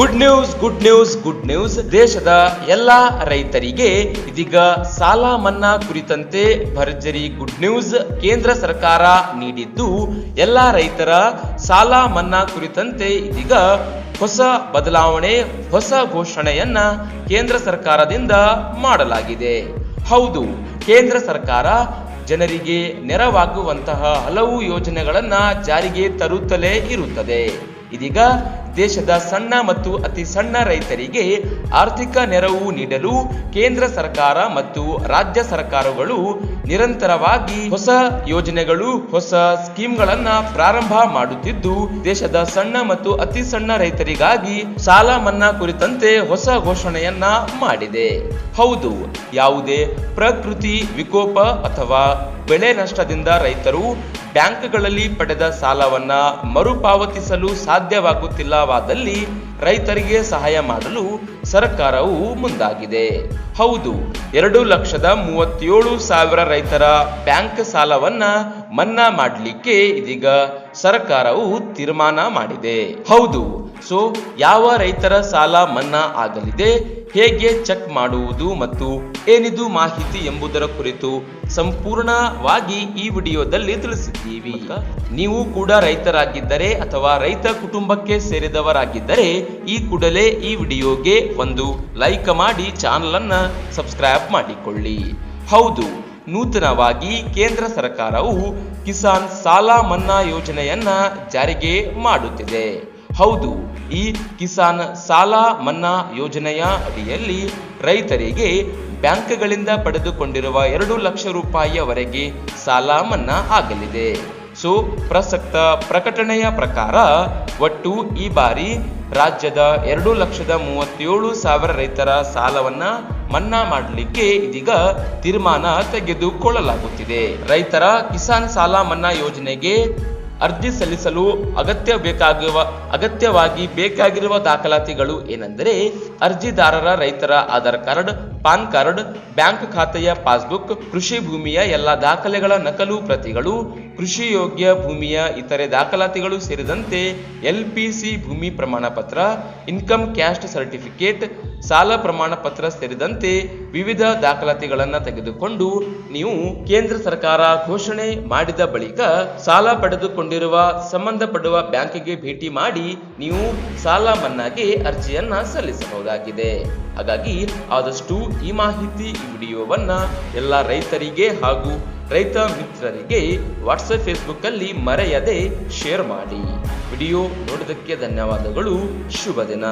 Good news good news good news ದೇಶದ ಎಲ್ಲಾ ರೈತರಿಗೆ ಇದೀಗ ಸಾಲ ಮನ್ನಾ ಕುರಿತಂತೆ ಭರ್ಜರಿ ಗುಡ್ ನ್ಯೂಸ್ ಕೇಂದ್ರ ಸರ್ಕಾರ ನೀಡಿದ್ದು, ಎಲ್ಲಾ ರೈತರ ಸಾಲ ಮನ್ನಾ ಕುರಿತಂತೆ ಇದೀಗ ಹೊಸ ಬದಲಾವಣೆ, ಹೊಸ ಘೋಷಣೆಯನ್ನ ಕೇಂದ್ರ ಸರ್ಕಾರದಿಂದ ಮಾಡಲಾಗಿದೆ. ಹೌದು, ಕೇಂದ್ರ ಸರ್ಕಾರ ಜನರಿಗೆ ನೆರವಾಗುವಂತಹ ಹಲವು ಯೋಜನೆಗಳನ್ನ ಜಾರಿಗೆ ತರುತ್ತಲೇ ಇರುತ್ತದೆ. ಇದೀಗ ದೇಶದ ಸಣ್ಣ ಮತ್ತು ಅತಿ ಸಣ್ಣ ರೈತರಿಗೆ ಆರ್ಥಿಕ ನೆರವು ನೀಡಲು ಕೇಂದ್ರ ಸರ್ಕಾರ ಮತ್ತು ರಾಜ್ಯ ಸರ್ಕಾರಗಳು ನಿರಂತರವಾಗಿ ಹೊಸ ಯೋಜನೆಗಳು, ಹೊಸ ಸ್ಕೀಮ್ಗಳನ್ನ ಪ್ರಾರಂಭ ಮಾಡುತ್ತಿದ್ದು, ದೇಶದ ಸಣ್ಣ ಮತ್ತು ಅತಿ ಸಣ್ಣ ರೈತರಿಗಾಗಿ ಸಾಲ ಮನ್ನಾ ಕುರಿತಂತೆ ಹೊಸ ಘೋಷಣೆಯನ್ನ ಮಾಡಿದೆ. ಹೌದು, ಯಾವುದೇ ಪ್ರಕೃತಿ ವಿಕೋಪ ಅಥವಾ ಬೆಳೆ ನಷ್ಟದಿಂದ ರೈತರು ಬ್ಯಾಂಕ್ಗಳಲ್ಲಿ ಪಡೆದ ಸಾಲವನ್ನ ಮರುಪಾವತಿಸಲು ಸಾಧ್ಯವಾಗುತ್ತಿಲ್ಲವಾದಲ್ಲಿ ರೈತರಿಗೆ ಸಹಾಯ ಮಾಡಲು ಸರ್ಕಾರವು ಮುಂದಾಗಿದೆ. ಹೌದು, ಎರಡು ಲಕ್ಷದ ಮೂವತ್ತೇಳು ಸಾವಿರ ರೈತರ ಬ್ಯಾಂಕ್ ಸಾಲವನ್ನ ಮನ್ನಾ ಮಾಡಲಿಕ್ಕೆ ಇದೀಗ ಸರ್ಕಾರವು ತೀರ್ಮಾನ ಮಾಡಿದೆ. ಹೌದು, ಸೊ ಯಾವ ರೈತರ ಸಾಲ ಮನ್ನಾ ಆಗಲಿದೆ? ಹೇಗೆ ಚೆಕ್ ಮಾಡುವುದು ಮತ್ತು ಏನಿದು ಮಾಹಿತಿ ಎಂಬುದರ ಕುರಿತು ಸಂಪೂರ್ಣವಾಗಿ ಈ ವಿಡಿಯೋದಲ್ಲಿ ತಿಳಿಸಿದ್ದೀವಿ. ನೀವು ಕೂಡ ರೈತರಾಗಿದ್ದರೆ ಅಥವಾ ರೈತ ಕುಟುಂಬಕ್ಕೆ ಸೇರಿದವರಾಗಿದ್ದರೆ ಈ ಕೂಡಲೇ ಈ ವಿಡಿಯೋಗೆ ಒಂದು ಲೈಕ್ ಮಾಡಿ ಚಾನಲ್ ಅನ್ನ ಸಬ್ಸ್ಕ್ರೈಬ್ ಮಾಡಿಕೊಳ್ಳಿ. ಹೌದು, ನೂತನವಾಗಿ ಕೇಂದ್ರ ಸರ್ಕಾರವು ಕಿಸಾನ್ ಸಾಲ ಮನ್ನಾ ಯೋಜನೆಯನ್ನ ಜಾರಿಗೆ ಮಾಡುತ್ತಿದೆ. ಹೌದು, ಈ ಕಿಸಾನ್ ಸಾಲ ಮನ್ನಾ ಯೋಜನೆಯ ಅಡಿಯಲ್ಲಿ ರೈತರಿಗೆ ಬ್ಯಾಂಕ್ಗಳಿಂದ ಪಡೆದುಕೊಂಡಿರುವ ಎರಡು ಲಕ್ಷ ರೂಪಾಯಿಯವರೆಗೆ ಸಾಲ ಮನ್ನಾ ಆಗಲಿದೆ. ಸೊ, ಪ್ರಸಕ್ತ ಪ್ರಕಟಣೆಯ ಪ್ರಕಾರ ಒಟ್ಟು ಈ ಬಾರಿ ರಾಜ್ಯದ ಎರಡು ಲಕ್ಷದ ಮೂವತ್ತೇಳು ಸಾವಿರ ರೈತರ ಸಾಲವನ್ನ ಮನ್ನಾ ಮಾಡಲಿಕ್ಕೆ ಇದೀಗ ತೀರ್ಮಾನ ತೆಗೆದುಕೊಳ್ಳಲಾಗುತ್ತಿದೆ. ರೈತರ ಕಿಸಾನ್ ಸಾಲ ಮನ್ನಾ ಯೋಜನೆಗೆ ಅರ್ಜಿ ಸಲ್ಲಿಸಲು ಅಗತ್ಯ ಬೇಕಾಗಿರುವ ಅಗತ್ಯವಾಗಿ ಬೇಕಾಗಿರುವ ದಾಖಲಾತಿಗಳು ಏನೆಂದರೆ ಅರ್ಜಿದಾರರ ರೈತರ Aadhaar card, PAN card, bank ಖಾತೆಯ ಪಾಸ್ಬುಕ್, ಕೃಷಿ ಭೂಮಿಯ ಎಲ್ಲ ದಾಖಲೆಗಳ ನಕಲು ಪ್ರತಿಗಳು, ಕೃಷಿ ಯೋಗ್ಯ ಭೂಮಿಯ ಇತರೆ ದಾಖಲಾತಿಗಳು ಸೇರಿದಂತೆ ಎಲ್ಪಿಸಿ ಭೂಮಿ ಪ್ರಮಾಣ ಪತ್ರ ಇನ್ಕಮ್ ಕ್ಯಾಸ್ಟ್ ಸರ್ಟಿಫಿಕೇಟ್ ಸಾಲ ಪ್ರಮಾಣ ಪತ್ರ ಸೇರಿದಂತೆ ವಿವಿಧ ದಾಖಲಾತಿಗಳನ್ನು ತೆಗೆದುಕೊಂಡು ನೀವು ಕೇಂದ್ರ ಸರ್ಕಾರ ಘೋಷಣೆ ಮಾಡಿದ ಬಳಿಕ ಸಾಲ ಪಡೆದುಕೊಂಡಿರುವ, ಸಂಬಂಧಪಡುವ ಬ್ಯಾಂಕಿಗೆ ಭೇಟಿ ಮಾಡಿ ನೀವು ಸಾಲ ಮನ್ನಾಗೆ ಅರ್ಜಿಯನ್ನ ಸಲ್ಲಿಸಬಹುದಾಗಿದೆ. ಹಾಗಾಗಿ ಆದಷ್ಟು ಈ ಮಾಹಿತಿ ಈ ವಿಡಿಯೋವನ್ನ ಎಲ್ಲ ರೈತರಿಗೆ ಹಾಗೂ ರೈತ ಮಿತ್ರರಿಗೆ ವಾಟ್ಸಪ್, ಫೇಸ್ಬುಕ್ ಅಲ್ಲಿ ಮರೆಯದೆ ಶೇರ್ ಮಾಡಿ. ವಿಡಿಯೋ ನೋಡಿದ್ದಕ್ಕೆ ಧನ್ಯವಾದಗಳು. ಶುಭ ದಿನ.